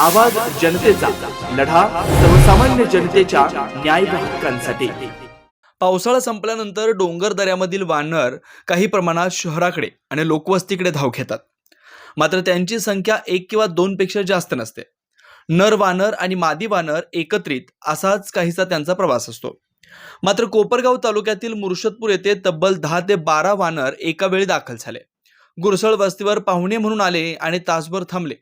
आवाज जनतेचा लढा सर्वसामान्य जनतेच्या न्याय हक्कांसाठी. पावसाळा संपल्यानंतर डोंगर दऱ्यामधील वानर काही प्रमाणात शहराकडे आणि लोकवस्तीकडे धाव घेतात. मात्र त्यांची संख्या एक किंवा दोनपेक्षा जास्त नसते. नर वानर आणि मादी वानर एकत्रित असाच काहीसा त्यांचा प्रवास असतो. मात्र कोपरगाव तालुक्यातील मुर्शदपूर येथे तब्बल दहा ते बारा वानर एका वेळी दाखल झाले. गुरसळ वस्तीवर पाहुणे म्हणून आले आणि तासभर थांबले.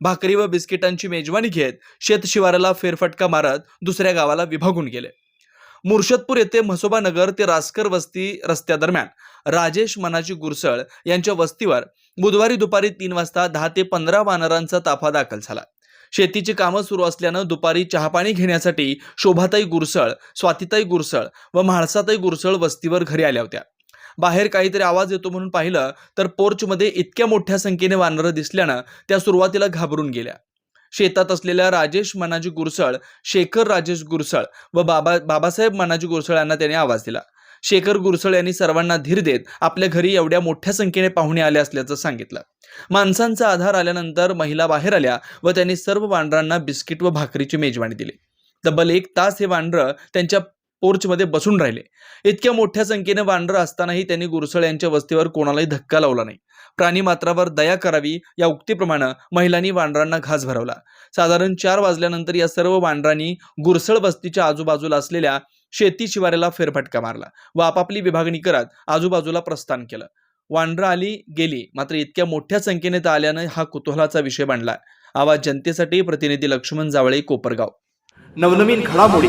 भाकरी व बिस्किटांची मेजवानी घेत शेतशिवाराला फेरफटका मारत दुसऱ्या गावाला विभागून गेले. मुर्शदपूर येथे म्हसोबा नगर ते रासकर वस्ती रस्त्यादरम्यान राजेश मनाजी गुरसळ यांच्या वस्तीवर बुधवारी दुपारी तीन वाजता दहा ते पंधरा वानरांचा ताफा दाखल झाला. शेतीची कामं सुरू असल्यानं दुपारी चहापाणी घेण्यासाठी शोभाताई गुरसळ स्वातिताई गुरसळ व म्हाळसाताई गुरसळ वस्तीवर घरी आल्या होत्या. बाहेर काहीतरी आवाज येतो म्हणून पाहिलं तर पोर्चमध्ये इतक्या मोठ्या संख्येने वानरं दिसल्यानं त्या सुरुवातीला घाबरून गेल्या. शेतात असलेल्या राजेश मनाजी गुरसळ शेखर राजेश गुरसळ व बाबा बाबासाहेब मनाजी गुरसळ यांना त्याने आवाज दिला. शेखर गुरसळ यांनी सर्वांना धीर देत आपल्या घरी एवढ्या मोठ्या संख्येने पाहुणे आले असल्याचं सांगितलं. माणसांचा आधार आल्यानंतर महिला बाहेर आल्या व त्यांनी सर्व वानरांना बिस्किट व भाकरीची मेजवानी दिली. तब्बल एक तास हे वानरं त्यांच्या पोर्चमध्ये बसून राहिले. इतक्या मोठ्या संख्येने वानरं असतानाही त्यांनी गुरसळ यांच्या वस्तीवर कोणालाही धक्का लावला नाही. प्राणी मात्रावर दया करावी या उक्तीप्रमाणे महिलांनी वानरांना घास भरवला. साधारण चार वाजल्यानंतर या सर्व वानरांनी गुरसळ वस्तीच्या आजूबाजूला असलेल्या शेती शिवाऱ्याला फेरफटका मारला व आपापली विभागणी करत आजूबाजूला प्रस्थान केलं. वानरं आली गेली. मात्र इतक्या मोठ्या संख्येने तर आल्यानं हा कुतूहलाचा विषय बनला. आवाज जनतेसाठी प्रतिनिधी लक्ष्मण जावळे कोपरगाव. नवनवीन घडामोडी.